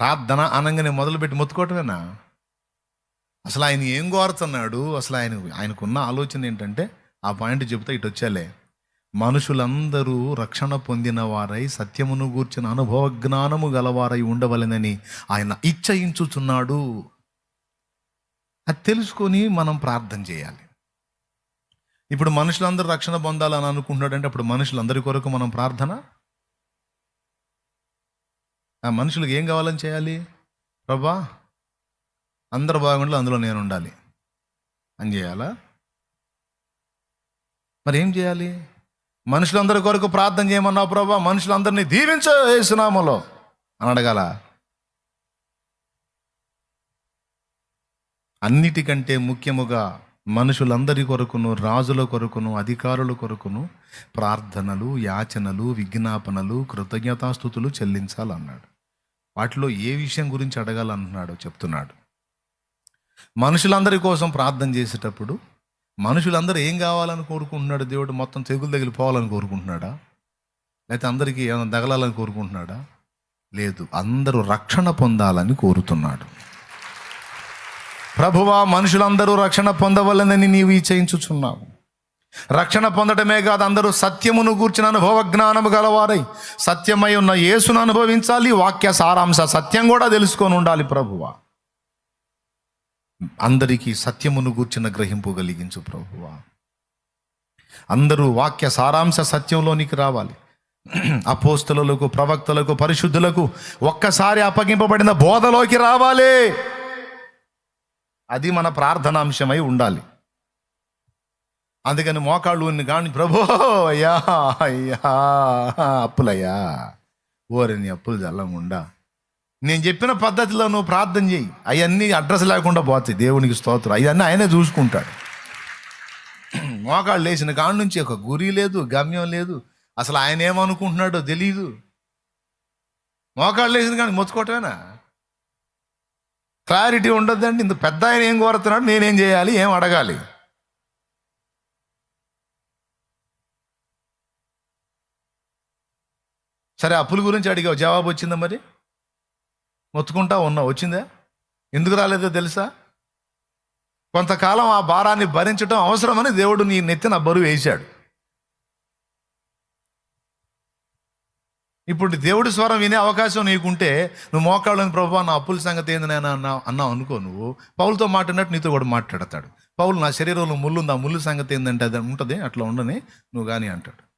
ప్రార్థన అనగానే మొదలుపెట్టి మొత్తుకోవటమేనా? అసలు ఆయన ఏం కోరుతున్నాడు? అసలు ఆయన ఆయనకున్న ఆలోచన ఏంటంటే ఆ పాయింట్ చెబుతా ఇటు వచ్చాలే. మనుషులందరూ రక్షణ పొందిన వారై సత్యమును గూర్చిన అనుభవ జ్ఞానము గలవారై ఉండవలెనని ఆయన ఇచ్చయించుచున్నాడు. అది తెలుసుకొని మనం ప్రార్థన చేయాలి. ఇప్పుడు మనుషులందరూ రక్షణ పొందాలని అనుకుంటున్నాడంటే అప్పుడు మనుషులందరి కొరకు మనం ప్రార్థన? ఆ మనుషులకు ఏం కావాలని చేయాలి? ప్రభా అందరు బాగుండాలి అందులో నేను ఉండాలి. అని చేయాలా? మరి ఏం చేయాలి? మనుషులందరి కొరకు ప్రార్థన చేయమన్నావు ప్రభా మనుషులందరినీ దీవించేసినామలో అని అడగాల? అన్నిటికంటే ముఖ్యముగా మనుషులందరి కొరకును రాజుల కొరకును అధికారుల కొరకును ప్రార్థనలు యాచనలు విజ్ఞాపనలు కృతజ్ఞతాస్థుతులు చెల్లించాలన్నాడు. వాటిలో ఏ విషయం గురించి అడగాలంటున్నాడో చెప్తున్నాడు. మనుషులందరి కోసం ప్రార్థన చేసేటప్పుడు మనుషులందరూ ఏం కావాలని కోరుకుంటున్నాడు? దేవుడు మొత్తం తెగులు తగిలిపోవాలని కోరుకుంటున్నాడా? లేకపోతే అందరికీ ఏమైనా తగలాలని కోరుకుంటున్నాడా? లేదు అందరూ రక్షణ పొందాలని కోరుతున్నాడు. ప్రభువా మనుషులందరూ రక్షణ పొందవలనని నీవు ఇచ్చయించుచున్నావు రక్షణ పొందడమే కాదు అందరూ సత్యమును గూర్చిన అనుభవ జ్ఞానము గలవారై సత్యమై ఉన్న యేసును అనుభవించాలి వాక్య సారాంశ సత్యం కూడా తెలుసుకొని ఉండాలి ప్రభువ. అందరికీ సత్యమును గూర్చిన గ్రహింపు కలిగించు ప్రభువ. అందరూ వాక్య సారాంశ సత్యంలోనికి రావాలి. అపోస్తులకు ప్రవక్తలకు పరిశుద్ధులకు ఒక్కసారి అప్పగింపబడిన బోధలోకి రావాలి. అది మన ప్రార్థనాంశమై ఉండాలి. అందుకని మోకాళ్ళు ఉన్ని కానీ ప్రభో అయ్యా అయ్యా అప్పులయ్యా ఓరని అప్పులు జల్లముండా. నేను చెప్పిన పద్ధతిలో నువ్వు ప్రార్థన చేయి అవన్నీ అడ్రస్ లేకుండా పోతాయి. దేవునికి స్తోత్రం. అవన్నీ ఆయనే చూసుకుంటాడు. మోకాళ్ళు లేచిన కాడ నుంచి ఒక గురి లేదు గమ్యం లేదు. అసలు ఆయన ఏమనుకుంటున్నాడో తెలియదు మోకాళ్ళు లేచిన కానీ మొత్తుకోవటమేనా? క్లారిటీ ఉండొద్దండి. ఇంత పెద్ద ఆయన ఏం కోరుతున్నాడు? నేనేం చేయాలి? ఏం అడగాలి? సరే అప్పుల గురించి అడిగావు జవాబు వచ్చిందా మరి? మొత్తుకుంటా ఉన్నావు వచ్చిందా? ఎందుకు రాలేదో తెలుసా? కొంతకాలం ఆ భారాన్ని భరించడం అవసరమని దేవుడు నీ నెత్తిన బరువు వేశాడు. ఇప్పుడు దేవుడి స్వరం వినే అవకాశం నీకుంటే నువ్వు మోకాళ్ళని ప్రభు నా అప్పుల సంగతి ఏంది నేను అన్నా అన్నావు అనుకో నువ్వు. పౌలతో మాట్లాడినట్టు నీతో కూడా మాట్లాడతాడు. పౌలు నా శరీరంలో ముళ్ళు ఉంది? ఆ ముళ్ళు సంగతి ఏంటంటే అది ఉంటుంది అట్లా ఉండని నువ్వు కానీ అంటాడు.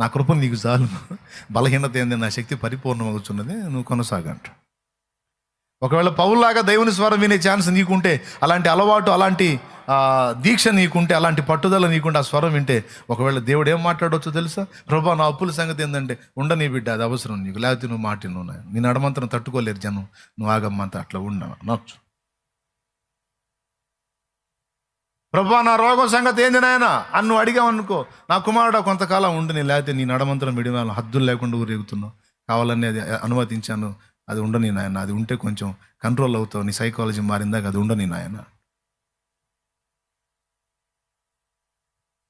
నా కృప నీకు చాలు. బలహీనత ఏంది? నా శక్తి పరిపూర్ణమవుతున్నది నువ్వు కొనసాగంట ఒకవేళ పౌల్లాగా దేవుని స్వరం వినే ఛాన్స్ నీకుంటే అలాంటి అలవాటు అలాంటి దీక్ష నీకుంటే అలాంటి పట్టుదల నీకుంటే ఆ స్వరం వింటే ఒకవేళ దేవుడు ఏం మాట్లాడవచ్చు తెలుసా? ప్రభా నా అప్పుల సంగతి ఏంటంటే ఉండని బిడ్డ అది అవసరం నీకు. లేకపోతే నువ్వు మాటిను నువ్వు నీ నడమంతరం తట్టుకోలేరు జనం. నువ్వు ఆగమ్మంత అట్లా ఉండ నచ్చు ప్రభా నా రోగం సంగతి ఏంది నాయన? అని నువ్వు అడిగావనుకో నా కుమారుడు కొంతకాలం ఉండని లేకపోతే నీ నడమంతరం విడివాలను హద్దులు లేకుండా ఊరేగుతున్నావు కావాలని అది అనుమతించాను అది ఉండని నాయన అది ఉంటే కొంచెం కంట్రోల్ అవుతావు నీ సైకాలజీ మారిందాక అది ఉండని నాయన.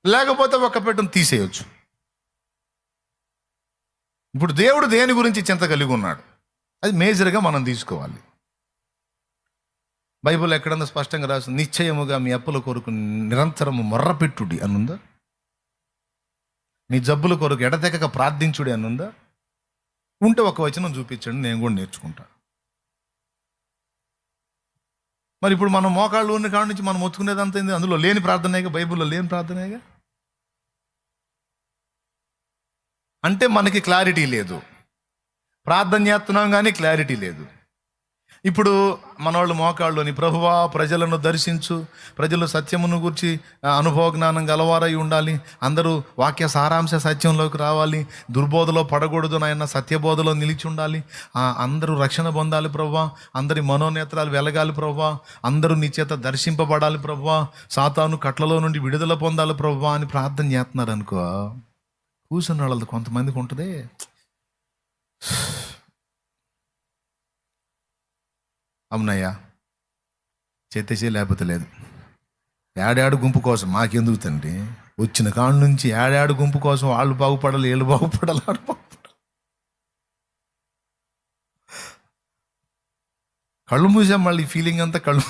లేకపోతే ఒక పెట్టును తీసేయొచ్చు. ఇప్పుడు దేవుడు దేని గురించి చింత కలిగి ఉన్నాడు? అది మేజర్గా మనం తీసుకోవాలి. బైబిల్ ఎక్కడన్నా స్పష్టంగా రాసి నిశ్చయముగా మీ అప్పుల కొరకు నిరంతరము మొర్రపెట్టుడి అనుందా మీ జబ్బుల కొరకు ఎడతెగక ప్రార్థించుడి అనుందా ఉంటే ఒక వచనం చూపించండి నేను కూడా నేర్చుకుంటా. మరి ఇప్పుడు మనం మోకాళ్ళు ఉన్న కాడ నుంచి మనం మొత్తుకునేది అంత ఏంది? అందులో లేని ప్రార్థనేగా? బైబిల్లో లేని ప్రార్థనేగా? అంటే మనకి క్లారిటీ లేదు. ప్రార్థన చేస్తున్నాం కానీ క్లారిటీ లేదు. ఇప్పుడు మనవాళ్ళు మోకాళ్ళుని ప్రభువా ప్రజలను దర్శించు. ప్రజలు సత్యమును గురించి అనుభవ జ్ఞానం గలవారై ఉండాలి. అందరూ వాక్య సారాంశ సత్యంలోకి రావాలి. దుర్బోధలో పడకూడదు నాయన సత్యబోధలో నిలిచి ఉండాలి. అందరూ రక్షణ పొందాలి ప్రభా అందరి మనోనేత్రాలు వెలగాలి ప్రభా అందరూ నీ చేత దర్శింపబడాలి ప్రభా సాతాను కట్లలో నుండి విడుదల పొందాలి ప్రభా అని ప్రార్థన చేస్తున్నారు అనుకో కూర్చున్న వాళ్ళది కొంతమందికి ఉంటుంది. అవునయ్యా. చేతేసే లేకపోతే లేదు. ఏడాడు గుంపు కోసం మాకెందుకు తండ్రి? వచ్చిన కాడ నుంచి ఏడాడు గుంపు కోసం వాళ్ళు బాగుపడాలి వీళ్ళు బాగుపడాలి ఆడు బాగుపడాలి. కళ్ళు మూసాం మళ్ళీ ఫీలింగ్ అంతా కళ్ళు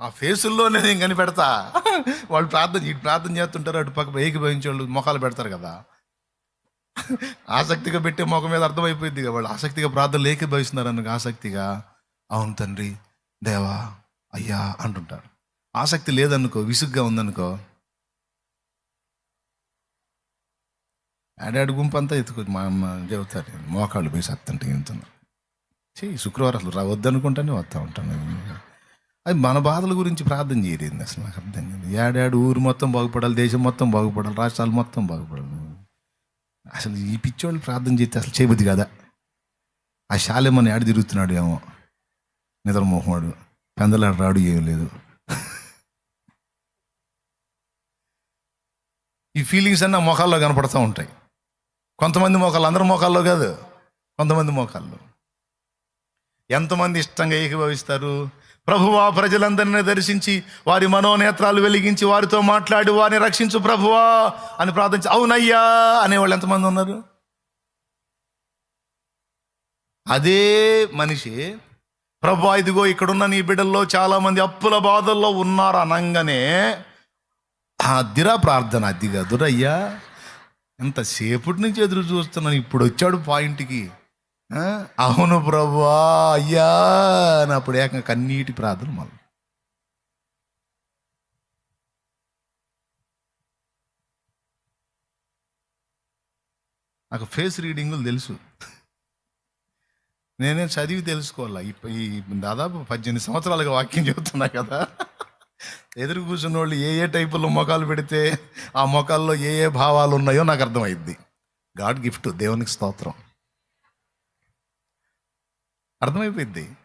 ఆ ఫేసుల్లోనే నేను కనిపెడతా. వాళ్ళు ప్రార్థన ఇటు ప్రార్థన చేస్తుంటారు అటు పక్క ఏకీభవించే వాళ్ళు మొఖాలు పెడతారు కదా. ఆసక్తిగా పెట్టే మొఖం మీద అర్థమైపోయింది వాళ్ళు. ఆసక్తిగా ప్రార్థనలు భవిస్తున్నారు అనుకో ఆసక్తిగా. అవును తండ్రి దేవా అయ్యా అంటుంటారు. ఆసక్తి లేదనుకో విసుగ్గా ఉందనుకో. ఆడాడు గుంపు అంతా ఎత్తుకు మా అమ్మ చెబుతారు మోకాళ్ళు పోయి సత్తంటే ఇంతున్నా చెయ్యి శుక్రవారం అసలు రా వద్దనుకుంటానే వస్తూ ఉంటాను అది మన బాధల గురించి ప్రార్థన చేయలేదు అసలు నాకు అర్థం కాదు ఏడాడు ఊరు మొత్తం బాగుపడాలి దేశం మొత్తం బాగుపడాలి రాష్ట్రాలు మొత్తం బాగుపడాలి. అసలు ఈ పిచ్చోళ్ళు ప్రార్థన చేస్తే అసలు చేయబుద్ది కదా? ఆ శాలెమ్మని ఆడి తిరుగుతున్నాడు ఏమో. నిద్రమోహమాడు పెందలాడు రాడు ఏం లేదు. ఈ ఫీలింగ్స్ అన్న ఆ మొఖాల్లో కనపడుతూ ఉంటాయి. కొంతమంది మోకాళ్ళు అందరి మోకాల్లో కాదు. కొంతమంది మోకాళ్ళు. ఎంతమంది ఇష్టంగా ఏకీభవిస్తారు? ప్రభువా ప్రజలందరినీ దర్శించి వారి మనోనేత్రాలు వెలిగించి వారితో మాట్లాడి వారిని రక్షించు ప్రభువా అని ప్రార్థించి అవునయ్యా అనేవాళ్ళు ఎంతమంది ఉన్నారు? అదే మనిషి ప్రభు ఇదిగో ఇక్కడున్న నీ బిడ్డల్లో చాలామంది అప్పుల బాధల్లో ఉన్నారు అనగానే అదిరా ప్రార్థన అది కదురయ్యా. ఎంతసేపటి నుంచి ఎదురు చూస్తున్నాను ఇప్పుడు వచ్చాడు పాయింట్కి. అవును ప్రభువా అయ్యా అని అప్పుడు ఏకంగా కన్నీటి ప్రార్థన మళ్ళీ. నాకు ఫేస్ రీడింగులు తెలుసు. నేనే చదివి తెలుసుకోవాలా? ఇప్ప- ఈ దాదాపు పద్దెనిమిది సంవత్సరాలుగా వాక్యం చెబుతున్నా కదా. ఎదురు కూర్చున్న వాళ్ళు ఏ ఏ టైపుల్లో మొఖాలు పెడితే ఆ మొఖాల్లో ఏ ఏ భావాలు ఉన్నాయో నాకు అర్థమైద్ది. గాడ్ గిఫ్ట్ దేవునికి స్తోత్రం. అర్థమైపోయింది?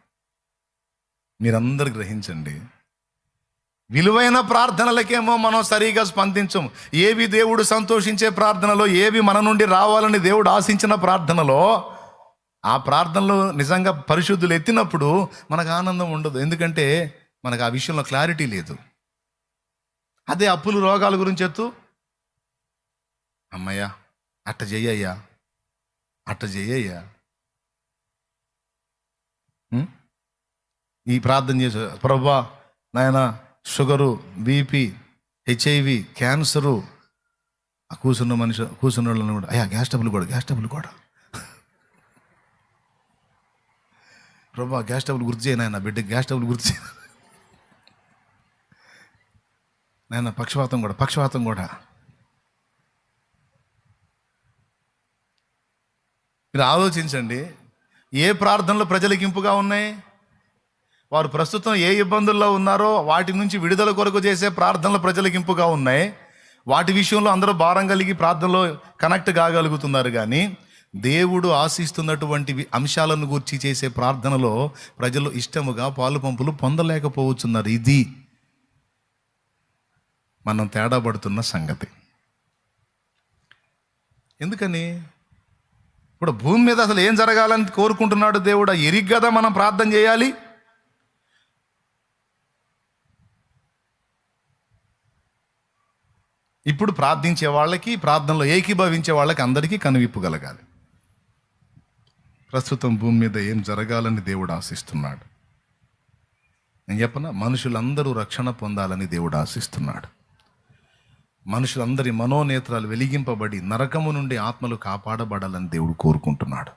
మీరందరు గ్రహించండి. విలువైన ప్రార్థనలకేమో మనం సరిగా స్పందించము. ఏవి దేవుడు సంతోషించే ప్రార్థనలో ఏవి మన నుండి రావాలని దేవుడు ఆశించిన ప్రార్థనలో ఆ ప్రార్థనలో నిజంగా పరిశుద్ధులు ఎత్తినప్పుడు మనకు ఆనందం ఉండదు. ఎందుకంటే మనకు ఆ విషయంలో క్లారిటీ లేదు. అదే అప్పులు రోగాల గురించి ఎత్తు అమ్మయ్యా అట్ట చెయ్యయ్యా అట్ట చెయ్యయ్యా ఈ ప్రార్థన చేసే ప్రభా నాయన షుగరు బీపీ హెచ్ఐవి క్యాన్సరు ఆ కూర్చున్న మనిషి కూర్చున్న వాళ్ళని కూడా. అయ్యా గ్యాస్ టబుల్ కూడా గ్యాస్ టబుల్ కూడా. ప్రభా గ్యాస్ టబుల్ గుర్తు చేయ నాయన బిడ్డ గ్యాస్ టబుల్ గుర్తు చేయను నాయన పక్షవాతం కూడా పక్షవాతం కూడా. మీరు ఆలోచించండి ఏ ప్రార్థనలు ప్రజలకింపుగా ఉన్నాయి? వారు ప్రస్తుతం ఏ ఇబ్బందుల్లో ఉన్నారో వాటి నుంచి విడుదల కొరకు చేసే ప్రార్థనలు ప్రజలకింపుగా ఉన్నాయి. వాటి విషయంలో అందరూ భారం కలిగి ప్రార్థనలో కనెక్ట్ కాగలుగుతున్నారు కానీ దేవుడు ఆశిస్తున్నటువంటి అంశాలను గూర్చి చేసే ప్రార్థనలో ప్రజలు ఇష్టముగా పాలు పంపులు పొందలేకపోతున్నారు ఇది మనం తేడా పడుతున్న సంగతి. ఎందుకని? ఇప్పుడు భూమి మీద అసలు ఏం జరగాలని కోరుకుంటున్నాడు దేవుడు? ఎరిగ్గదా మనం ప్రార్థన చేయాలి? ఇప్పుడు ప్రార్థించే వాళ్ళకి ప్రార్థనలో ఏకీభవించే వాళ్ళకి అందరికీ కనువిప్పు కలగాలి. ప్రస్తుతం భూమి మీద ఏం జరగాలని దేవుడు ఆశిస్తున్నాడు. నేను చెప్పనా? మనుషులందరూ రక్షణ పొందాలని దేవుడు ఆశిస్తున్నాడు. మనుషులందరి మనోనేత్రాలు వెలిగింపబడి నరకము నుండి ఆత్మలు కాపాడబడాలని దేవుడు కోరుకుంటున్నాడు.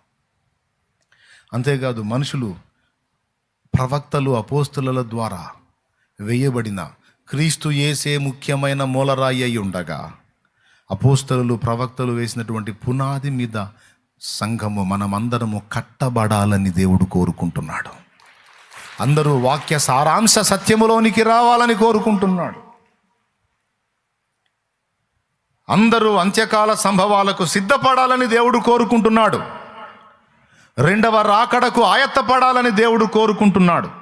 అంతేకాదు మనుషులు ప్రవక్తలు అపోస్తుల ద్వారా వేయబడిన క్రీస్తు యేసే ముఖ్యమైన మూలరాయి అయి ఉండగా అపోస్తలు ప్రవక్తలు వేసినటువంటి పునాది మీద సంఘము మనమందరము కట్టబడాలని దేవుడు కోరుకుంటున్నాడు. అందరూ వాక్య సారాంశ సత్యములోనికి రావాలని కోరుకుంటున్నాడు. అందరూ అంత్యకాల సంభవాలకు సిద్ధపడాలని దేవుడు కోరుకుంటున్నాడు. రెండవ రాకడకు ఆయత్తపడాలని దేవుడు కోరుకుంటున్నాడు.